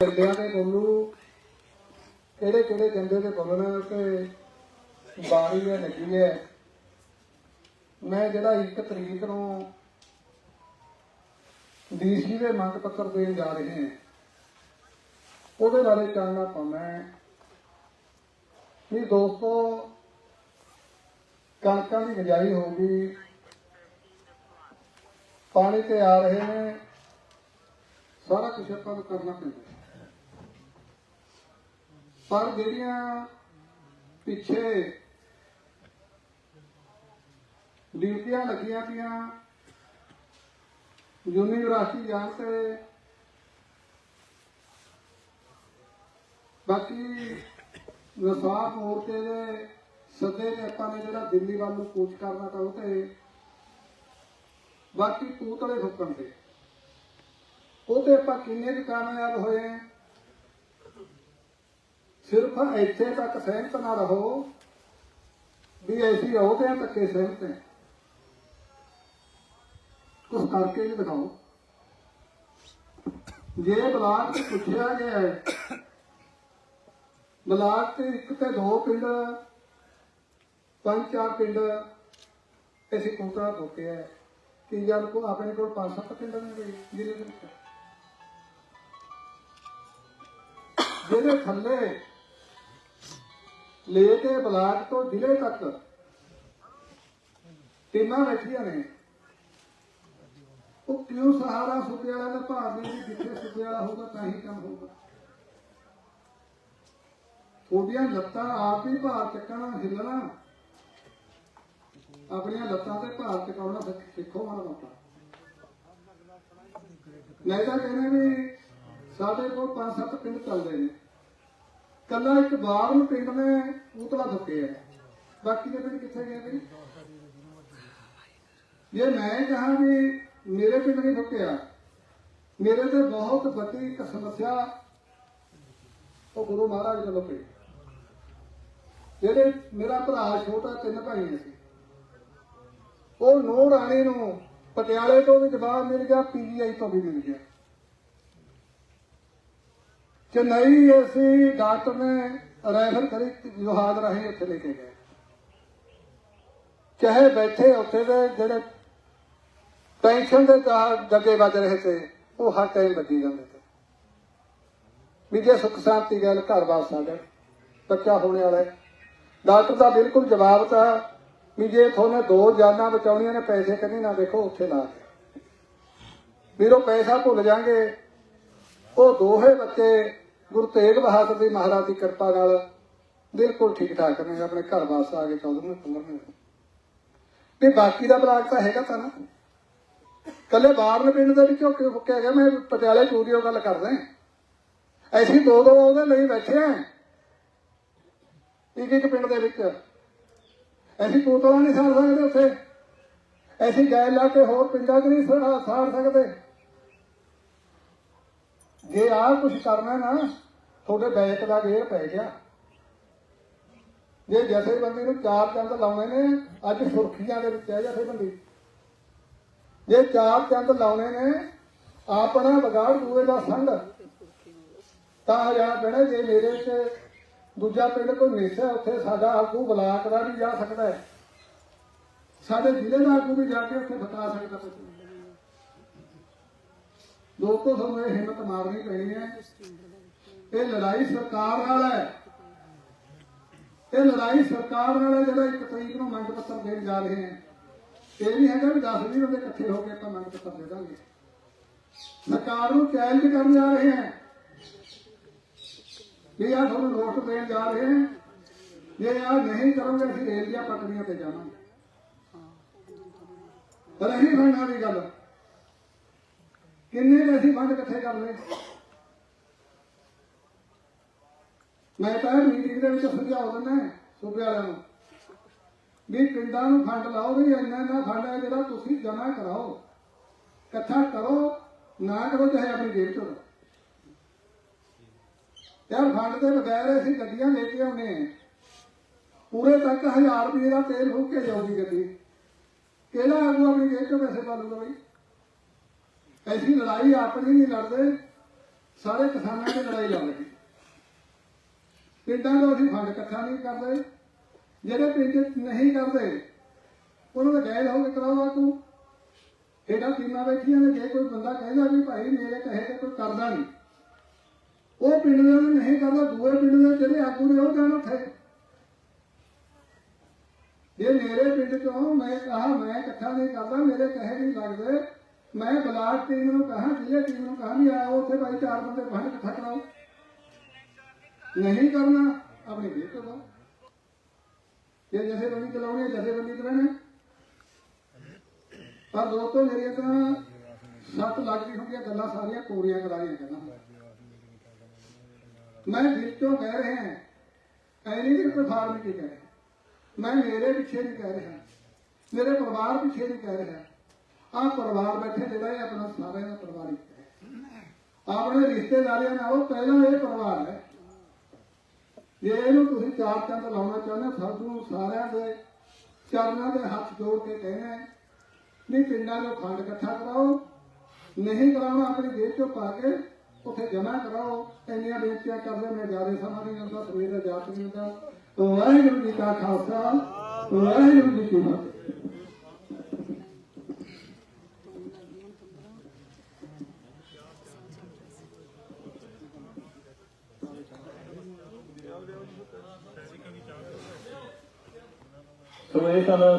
ਜੰਦਿਆਂ ਦੇ ਬੋਲੂ ਕਿਹੜੇ ਕਿਹੜੇ ਗੰਦੇ ਦੇ ਬੋਲਣਾ ਕਿ ਬਾਣੀ ਹੈ ਲੱਗੀ ਹੈ। ਮੈਂ ਜਿਹੜਾ ਇੱਕ ਤਰੀਕ ਨੂੰ ਡੀਸੀ ਦੇ ਮੰਗ ਪੱਤਰ ਦੇਣ ਜਾ ਰਹੇ ਹਾਂ, ਉਹਦੇ ਬਾਰੇ ਜਾਣਨਾ ਪਾਉਣਾ ਹੈ। ਵੀ ਦੋਸਤੋ, ਕਣਕਾਂ ਦੀ ਬਿਜਾਈ ਹੋ ਗਈ। ਪਾਣੀ ਤੇ ਆ ਰਹੇ ਨੇ। ਸਾਰਾ ਕੁਝ ਆਪਾਂ ਨੂੰ ਕਰਨਾ ਪੈਂਦਾ। ਪਰ ਜਿਹੜੀਆਂ ਪਿੱਛੇ ਡਿਊਟੀਆਂ ਲੱਗੀਆਂ ਪਈਆਂ, ਯੂਨੀਵਰਸਿਟੀ ਜਾਣ ਤੇ ਬਾਕੀ ਵਿਸਾਖ ਮੋਰਚੇ ਦੇ ਸੱਦੇ ਨੇ ਆਪਾਂ ਨੇ ਜਿਹੜਾ ਦਿੱਲੀ ਵੱਲ ਨੂੰ ਕੂਚ ਕਰਨਾ ਤਾਂ ਉਹ ਤੇ ਬਾਕੀ ਤੂਤਲੇ ਠੁੱਕਣ ਤੇ ਉਹ ਤੇ ਆਪਾਂ ਕਿੰਨੇ ਕੁ ਕਾਮਯਾਬ ਹੋਏ ਸਿਰਫ ਇੱਥੇ ਤੱਕ ਸਹਿਮਤ ਨਾ ਰਹੋ ਵੀ ਐਸੀ ਅਹੁਦਿਆਂ ਤੱਕੇ ਸਹਿਮਤ ਹੈ। ਕੁਝ ਕਰਕੇ ਵੀ ਦਿਖਾਓ। ਜੇ ਬਲਾਕ ਤੇ ਪੁੱਛਿਆ ਗਿਆ ਹੈ, ਬਲਾਕ ਤੇ ਇੱਕ ਤੇ ਦੋ ਪਿੰਡ, ਪੰਜ ਚਾਰ ਪਿੰਡ ਅਸੀਂ ਕੋਟਾ ਧੋਕੇ ਹੈ। ਕਿ ਜਦ ਕੋ ਆਪਣੇ ਕੋਲ ਪੰਜ ਸੱਤ ਪਿੰਡ ਨੇ ਵੀ ਜ਼ਿਲ੍ਹੇ ਦੇ ਜਿਹਦੇ ਥੱਲੇ ਲੈ ਤੇ ਬਲਾਕ ਤੋਂ ਜ਼ਿਲ੍ਹੇ ਤੱਕ ਟੀਮਾਂ ਬੈਠੀਆਂ ਨੇ। ਉਹ ਕਿਉਂ ਸਹਾਰਾ ਸੁਪੇ ਵਾਲਾ ਦਾ ਭਾਵ ਨਹੀਂ ਵੀ ਜਿੱਥੇ ਸੁਪੇ ਵਾਲਾ ਹੋਊਗਾ ਤਾਂ ਹੀ ਕੰਮ ਹੋਊਗਾ। ਉਹਦੀਆਂ ਲੱਤਾਂ ਆਪ ਹੀ ਭਾਰ ਚੱਕਣਾ, ਹਿੱਲਣਾ। ਆਪਣੀਆਂ ਲੱਤਾਂ ਤੇ ਭਾਰ ਚਕਾਉਣਾ ਸਿੱਖੋ ਮਾੜਾ ਮੋਟਾ। ਨਹੀਂ ਤਾਂ ਕਹਿੰਦੇ ਵੀ ਸਾਡੇ ਕੋਲ ਪੰਜ ਸੱਤ ਪਿੰਡ ਚੱਲਦੇ ਨੇ। ਕੱਲਾ ਇੱਕ ਬਾਹਰ ਪਿੰਡ ਨੇ ਉਤਲਾ ਧੁੱਕੇ ਹੈ ਬਾਕੀ ਦੇ ਪਿੰਡ ਕਿੱਥੇ ਗਏ ਵੀ ਜੇ ਮੈਂ ਕਹਾਂ ਵੀ ਮੇਰੇ ਪਿੰਡ ਨਹੀਂ ਧੁੱਕਿਆ ਮੇਰੇ ਤੇ ਬਹੁਤ ਵੱਡੀ ਇੱਕ ਸਮੱਸਿਆ ਉਹ ਗੁਰੂ ਮਹਾਰਾਜ ਵੱਲੋਂ ਪਈ। ਜਿਹੜੇ ਮੇਰਾ ਭਰਾ ਛੋਟਾ ਤਿੰਨ ਭਾਈ ਸੀ, ਉਹ ਨੋ ਰਾਣੀ ਨੂੰ ਪਟਿਆਲੇ ਤੋਂ ਵੀ ਜਵਾਬ ਮਿਲ ਗਿਆ, ਪੀਜੀਆਈ ਤੋਂ ਵੀ ਮਿਲ ਗਿਆ। ਚੇਨਈ ਅਸੀਂ ਡਾਕਟਰ ਨੇ ਰੈਫਰ ਕਰੀ ਜਹਾਜ਼ ਰਾਹੀਂ ਉੱਥੇ ਲੈ ਕੇ ਗਏ। ਚਾਹੇ ਬੈਠੇ ਉੱਥੇ ਦੇ ਜਿਹੜੇ ਪੈਨਸ਼ਨ ਦੇ ਜੱਗੇ ਵੱਜ ਰਹੇ ਤੇ ਉਹ ਹਰ ਟਾਈਮ ਵੱਜੀ ਜਾਂਦੇ ਤੇ ਵੀ ਜੇ ਸੁੱਖ ਸ਼ਾਂਤੀ ਗੱਲ ਘਰ ਵਾਪਸ ਆ ਗਏ ਬੱਚਾ ਹੋਣੇ ਵਾਲਾ ਹੈ। ਡਾਕਟਰ ਦਾ ਬਿਲਕੁਲ ਜਵਾਬ ਤਾਂ ਵੀ ਜੇ ਤੁਹਾਨੂੰ ਦੋ ਜਾਨਾਂ ਬਚਾਉਣੀਆਂ ਨੇ, ਪੈਸੇ ਕਹਿੰਦੇ ਨਾ ਦੇਖੋ, ਉੱਥੇ ਲਾ ਕੇ ਵੀਰੋ, ਪੈਸਾ ਭੁੱਲ ਜਾਾਂਗੇ ਉਹ ਦੋਹੇ ਬੱਚੇ ਗੁਰੂ ਤੇਗ ਬਹਾਦਰ ਦੀ ਮਹਾਰਾਜ ਦੀ ਕਿਰਪਾ ਨਾਲ ਬਿਲਕੁਲ ਠੀਕ ਠਾਕ ਨੇ, ਆਪਣੇ ਘਰ ਵਾਪਸ ਆ ਕੇ 14 ਨੂੰ 15 ਨੂੰ ਤੇ ਬਾਕੀ ਦਾ ਬਲਾਕ ਤਾਂ ਹੈਗਾ ਤਾਂ ਨਾ। ਕੱਲੇ ਬਾਹਰਲੇ ਪਿੰਡ ਦੇ ਵਿੱਚੋਂ ਕਿਉਂ ਫੁੱਕਿਆ ਗਿਆ? ਮੈਂ ਪਟਿਆਲੇ ਚੂੜੀਓ ਗੱਲ ਕਰਦਾ ਐਸੀ ਦੋ ਦੋ ਉਹਦੇ ਲਈ ਬੈਠੇ ਆ ਇੱਕ ਇੱਕ ਪਿੰਡ ਦੇ ਵਿੱਚ। ਅਸੀਂ ਪੂਤਲਾ ਨਹੀਂ ਸਾੜ ਸਕਦੇ ਉੱਥੇ। ਐਸੀ ਗੈਰ ਲਾ ਕੇ ਹੋਰ ਪਿੰਡਾਂ 'ਚ ਨਹੀਂ ਸਾੜ ਸਕਦੇ। ਜੇ ਆਹ ਕੁਝ ਕਰਨਾ ਨਾ, ਤੁਹਾਡੇ ਬੈਕ ਦਾ ਗੇਰ ਪੈ ਗਿਆ। ਜੇ ਜਥੇਬੰਦੀ ਨੂੰ ਚਾਰ ਚੰਦ ਲਾਉਣੇ ਨੇ, ਅੱਜ ਸੁਰਖੀਆਂ ਦੇ ਵਿੱਚ ਹੈ ਜਥੇਬੰਦੀ ਜੇ ਚਾਰ ਚੰਦ ਲਾਉਣੇ ਨੇ, ਆਪਣਾ ਵਿਗਾੜ ਦੂਏ ਦਾ ਸੰਗ, ਤਾਂ ਹਜ਼ਾਰ ਬਣੇ ਜੇ ਮੇਰੇ ਚ ਦੂਜਾ ਪਿੰਡ ਕੋਈ ਮਿਸ ਹੈ, ਉੱਥੇ ਸਾਡਾ ਆਗੂ ਬਲਾਕ ਦਾ ਵੀ ਜਾ ਸਕਦਾ ਹੈ। ਸਾਡੇ ਜ਼ਿਲ੍ਹੇ ਦਾ ਆਗੂ ਵੀ ਜਾ ਕੇ ਉੱਥੇ ਬਤਾ ਸਕਦਾ ਹੈ। ਦੋਸਤੋ, ਤੁਹਾਨੂੰ ਇਹ ਹਿੰਮਤ ਮਾਰਨੀ ਪੈਣੀ ਹੈ। ਇਹ ਲੜਾਈ ਸਰਕਾਰ ਨਾਲ ਹੈ। ਇਹ ਲੜਾਈ ਸਰਕਾਰ ਨਾਲ ਹੈ, ਜਿਹੜਾ ਇੱਕ ਤਰੀਕ ਨੂੰ ਮੰਗ ਪੱਤਰ ਦੇਣ ਜਾ ਰਹੇ ਹਾਂ। ਇਹ ਨਹੀਂ ਹੈਗਾ ਵੀ 10 20 ਬੰਦੇ ਇਕੱਠੇ ਹੋ ਕੇ ਆਪਾਂ ਮੰਗ ਪੱਤਰ ਦੇ ਦਾਂਗੇ। ਸਰਕਾਰ ਨੂੰ ਚੈਲੰਜ ਕਰਨ ਜਾ ਰਹੇ ਹਾਂ। ਵੀ ਆ ਤੁਹਾਨੂੰ ਨੋਟ ਦੇਣ ਜਾ ਰਹੇ ਹਾਂ। ਜੇ ਆ ਨਹੀਂ ਕਰੋਗੇ, ਅਸੀਂ ਰੇਲੀਆਂ ਪਟੜੀਆਂ ਤੇ ਜਾਵਾਂਗੇ। ਰਹੀ ਫੰਡਾਂ ਦੀ ਗੱਲ। ਕਿੰਨੇ ਨੇ ਅਸੀਂ ਫੰਡ ਇਕੱਠੇ ਕਰ ਲਏ? ਮੈਂ ਤਾਂ ਮੀਟਿੰਗ ਦੇ ਵਿੱਚ ਸੁਝਾਅ ਦਿੰਦਾ ਸੂਬੇ ਵਾਲਿਆਂ ਨੂੰ। ਵੀ ਪਿੰਡਾਂ ਨੂੰ ਫੰਡ ਲਾਓ ਵੀ ਇੰਨਾ ਇੰਨਾ ਫੰਡ ਹੈ ਜਿਹੜਾ ਤੁਸੀਂ ਜਮ੍ਹਾਂ ਕਰਾਓ। ਇਕੱਠਾ ਕਰੋ, ਨਾ ਕਰੋ ਚਾਹੇ ਆਪਣੀ ਜੇਬ ਚੋਂ ਯਾਰ ਫੰਡ ਦੇ ਬਗੈਰ ਅਸੀਂ ਗੱਡੀਆਂ ਲੈ ਕੇ ਆਉਨੇ ਪੂਰੇ ਤੱਕ 1000 ਰੁਪਏ ਦਾ ਤੇਲ ਫੂਕ ਕੇ ਜਾਊਗੀ ਗੱਡੀ। ਕਿਹੜਾ ਆਗੂ ਆਪਣੀ ਜੇਬ ਚੋਂ ਪੈਸੇ ਪਾ ਲੂਗਾ ਬਈ? ਅਸੀਂ ਲੜਾਈ ਆਪਣੀ ਨਹੀਂ ਲੜਦੇ, ਸਾਰੇ ਕਿਸਾਨਾਂ ਦੀ ਲੜਾਈ ਲੱਗ ਰਹੀ ਪਿੰਡਾਂ ਦਾ ਅਸੀਂ ਫੰਡ ਇਕੱਠਾ ਨਹੀਂ ਕਰਦੇ, ਜਿਹੜੇ ਪਿੰਡ ਨਹੀਂ ਕਰਦੇ, ਉਹਨਾਂ ਦਾ ਗੈਰ ਹੋ ਕੇ ਕਰਾਓ ਤੂੰ ਇਹਦਾ ਟੀਮਾਂ ਬੈਠੀਆਂ ਨੇ, ਜੇ ਕੋਈ ਬੰਦਾ ਕਹਿੰਦਾ ਵੀ ਭਾਈ ਮੇਰੇ ਕਹੇ ਤੇ ਕੋਈ ਕਰਦਾ ਨਹੀਂ, ਉਹ ਪਿੰਡ ਦੇ ਵੀ ਨਹੀਂ ਕਰਦਾ, ਦੂਏ ਪਿੰਡ ਦੇ ਜਿਹੜੇ ਆਗੂ ਨੇ ਉਹ ਜਾਣ ਉੱਥੇ। ਜੇ ਮੇਰੇ ਪਿੰਡ ਚੋਂ ਮੈਂ ਕਹਾ ਮੈਂ ਇਕੱਠਾ ਨਹੀਂ ਕਰਦਾ, ਮੇਰੇ ਕਹੇ ਨਹੀਂ ਲੱਗਦੇ ਮੈਂ ਬਲਾਕ ਟੀਮ ਨੂੰ ਕਹਾ, ਜ਼ਿਲ੍ਹੇ ਟੀਮ ਨੂੰ ਕਹਾ ਵੀ ਆਇਆ, ਉੱਥੇ ਭਾਈ ਚਾਰ ਬੰਦੇ ਫੰਡ ਇਕੱਠਾ ਕਰਾਓ। ਨਹੀਂ ਕਰਨਾ, ਆਪਣੀ ਵੇਚ ਕਰੋ। ਇਹ ਜਥੇ ਬੰਦੀ ਚਲਾਉਣੀ ਹੈ ਜਥੇ ਬੰਦੀ ਚਲਾਉਣੀ ਪਰ ਦੋਸਤੋ, ਮੇਰੀਆਂ ਤਾਂ ਸੱਤ ਲੱਖ ਹੁੰਦੀਆਂ ਗੱਲਾਂ ਸਾਰੀਆਂ ਕੋਰੀਆਂ ਕਰਾਈਆਂ ਗੱਲਾਂ ਮੈਂ ਦਿਲ ਤੋਂ ਕਹਿ ਰਿਹਾ ਹਾਂ, ਐ ਨਹੀਂ ਕਿ ਕੋਈ ਫਾਰਮ ਕੀ ਕਹਿ ਰਿਹਾ। ਮੈਂ ਮੇਰੇ ਪਿੱਛੇ ਨਹੀਂ ਕਹਿ ਰਿਹਾ। ਮੇਰੇ ਪਰਿਵਾਰ ਪਿੱਛੇ ਨਹੀਂ ਕਹਿ ਰਿਹਾ। ਆਹ ਪਰਿਵਾਰ ਬੈਠੇ ਜਿਹੜਾ ਇਹ ਆਪਣਾ ਸਾਰਿਆਂ ਦਾ ਪਰਿਵਾਰ ਹੈ। ਆਪਣੇ ਰਿਸ਼ਤੇਦਾਰੀਆਂ ਨਾਲੋਂ ਪਹਿਲਾਂ ਇਹ ਪਰਿਵਾਰ ਹੈ। ਜੇ ਇਹਨੂੰ ਤੁਸੀਂ ਚਾਰ ਚੰਦ ਲਾਉਣਾ ਚਾਹੁੰਦੇ ਹੋ, ਨੂੰ ਸਾਰਿਆਂ ਦੇ ਚਰਨਾਂ ਦੇ ਹੱਥ ਜੋੜ ਕੇ ਕਹਿਣਾ ਹੈ ਵੀ ਪਿੰਡਾਂ ਨੂੰ ਖੰਡ ਇਕੱਠਾ ਕਰਾਓ ਨਹੀਂ ਕਰਾਉਣਾ ਆਪਣੀ ਜੇਬ ਚੋਂ ਪਾ ਕੇ ਉੱਥੇ ਜਮ੍ਹਾਂ ਕਰਾਓ। ਇੰਨੀਆਂ ਬੇਨਤੀਆਂ ਕਰਦੇ ਮੈਂ ਜ਼ਿਆਦਾ ਸਮਾਂ ਨਹੀਂ ਹੁੰਦਾ ਸਵੇਰ ਦਾ ਜਾਤ ਨਹੀਂ ਹੁੰਦਾ। ਵਾਹਿਗੁਰੂ ਜੀ ਕਾ ਖਾਲਸਾ ਵਾਹਿਗੁਰੂ ਜੀ ਕੀ ਫਤਿਹ। ਸੋ ਇਹ ਸਨ